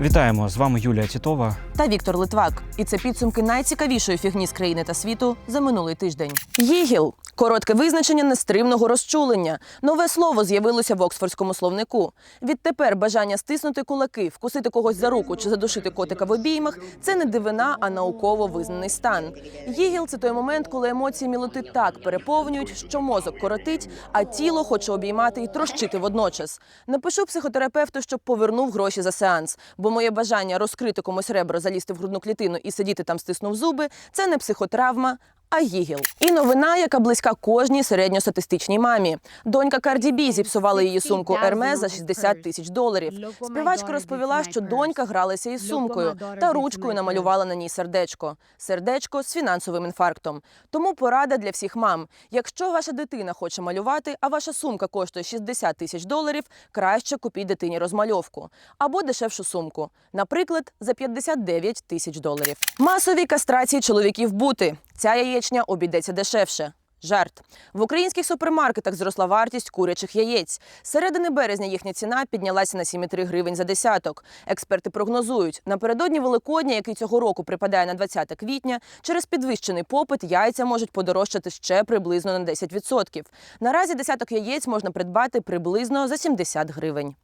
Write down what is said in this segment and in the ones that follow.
Вітаємо з вами Юлія Тітова. та Віктор Литвак. І це підсумки найцікавішої фігні з країни та світу за минулий тиждень. Їгіл коротке визначення нестримного розчулення. Нове слово з'явилося в Оксфордському словнику. Відтепер бажання стиснути кулаки, вкусити когось за руку чи задушити котика в обіймах це не дивина, а науково визнаний стан. Їгіл це той момент, коли емоції мілоти так переповнюють, що мозок коротить, а тіло хоче обіймати і трощити водночас. Напишу психотерапевту, щоб повернув гроші за сеанс, бо моє бажання розкрити комусь ребро, залізти в грудну клітину і сидіти там, стиснув зуби, це не психотравма. А їгіл. І новина, яка близька кожній середньостатистичній мамі. Донька Карді Бі зіпсувала її сумку Ерме за 60 тисяч доларів. Співачка розповіла, що донька гралася із сумкою та ручкою намалювала на ній сердечко. Сердечко з фінансовим інфарктом. Тому порада для всіх мам. Якщо ваша дитина хоче малювати, а ваша сумка коштує 60 тисяч доларів, краще купіть дитині розмальовку або дешевшу сумку, наприклад, за 59 тисяч доларів. Масові кастрації чоловіків бути. Ця яєчня обійдеться дешевше. Жарт в українських супермаркетах зросла вартість курячих яєць. З середини березня їхня ціна піднялася на 7,3 гривень за десяток. Експерти прогнозують, напередодні Великодня, який цього року припадає на 20 квітня, через підвищений попит яйця можуть подорожчати ще приблизно на 10%. Наразі десяток яєць можна придбати приблизно за 70 гривень.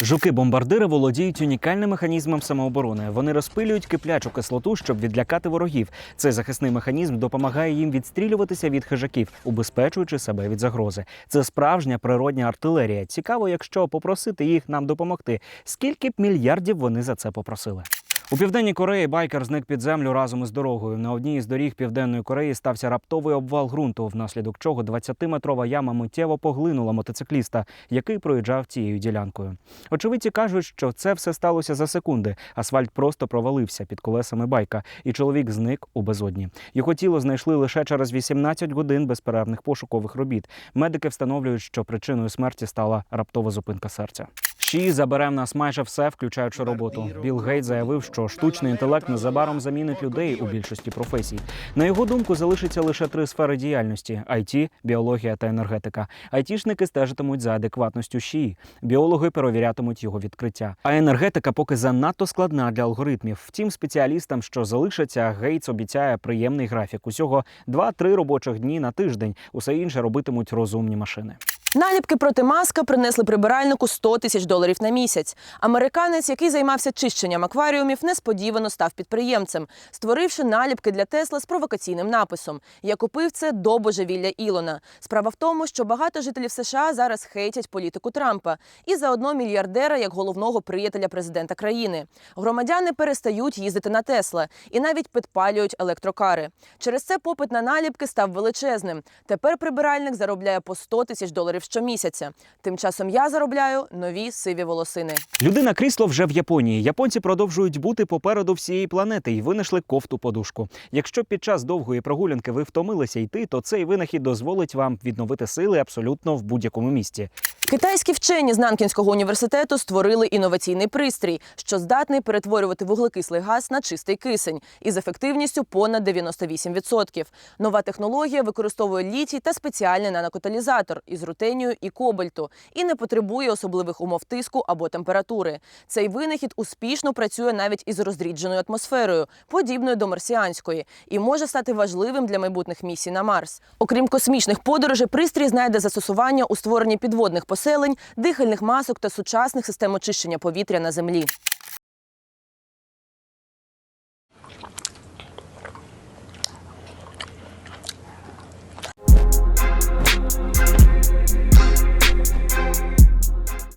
Жуки-бомбардири володіють унікальним механізмом самооборони. Вони розпилюють киплячу кислоту, щоб відлякати ворогів. Цей захисний механізм допомагає їм відстрілюватися від хижаків, убезпечуючи себе від загрози. Це справжня природня артилерія. Цікаво, якщо попросити їх нам допомогти. Скільки б мільярдів вони за це попросили? У південній Кореї байкер зник під землю разом із дорогою. На одній із доріг південної Кореї стався раптовий обвал ґрунту, внаслідок чого 20-метрова яма миттєво поглинула мотоцикліста, який проїжджав цією ділянкою. Очевидці кажуть, що це все сталося за секунди. Асфальт просто провалився під колесами байка, і чоловік зник у безодні. Його тіло знайшли лише через 18 годин безперервних пошукових робіт. Медики встановлюють, що причиною смерті стала раптова зупинка серця. Ші забере в нас майже все, включаючи роботу. Білл Гейт заявив, що штучний інтелект незабаром замінить людей у більшості професій. На його думку, залишиться лише три сфери діяльності: IT, біологія та енергетика. Айтішники стежитимуть за адекватністю ШІ. Біологи перевірятимуть його відкриття. А енергетика поки занадто складна для алгоритмів. Втім, спеціалістам, що залишаться, Гейтс обіцяє приємний графік. Усього 2-3 робочих дні на тиждень. Усе інше робитимуть розумні машини. Наліпки проти маска принесли прибиральнику 100 тисяч доларів на місяць. Американець, який займався чищенням акваріумів, несподівано став підприємцем, створивши наліпки для Тесла з провокаційним написом. Я купив це до божевілля Ілона. Справа в тому, що багато жителів США зараз хейтять політику Трампа і заодно мільярдера як головного приятеля президента країни. Громадяни перестають їздити на Тесла і навіть підпалюють електрокари. Через це попит на наліпки став величезним. Тепер прибиральник заробляє по 100 тисяч доларів щомісяця. Тим часом я заробляю нові сиві волосини. Людина крісло вже в Японії. Японці продовжують бути попереду всієї планети і винайшли кофту подушку. Якщо під час довгої прогулянки ви втомилися йти, то цей винахід дозволить вам відновити сили абсолютно в будь-якому місці. Китайські вчені з Нанкінського університету створили інноваційний пристрій, що здатний перетворювати вуглекислий газ на чистий кисень із ефективністю понад 98%. Нова технологія використовує літій та спеціальний нанокаталізатор із рутенію і кобальту і не потребує особливих умов тиску або температури. Цей винахід успішно працює навіть із розрідженою атмосферою, подібною до марсіанської, і може стати важливим для майбутніх місій на Марс. Окрім космічних подорожей, пристрій знайде застосування у створенні підводних поселень, дихальних масок та сучасних систем очищення повітря на землі.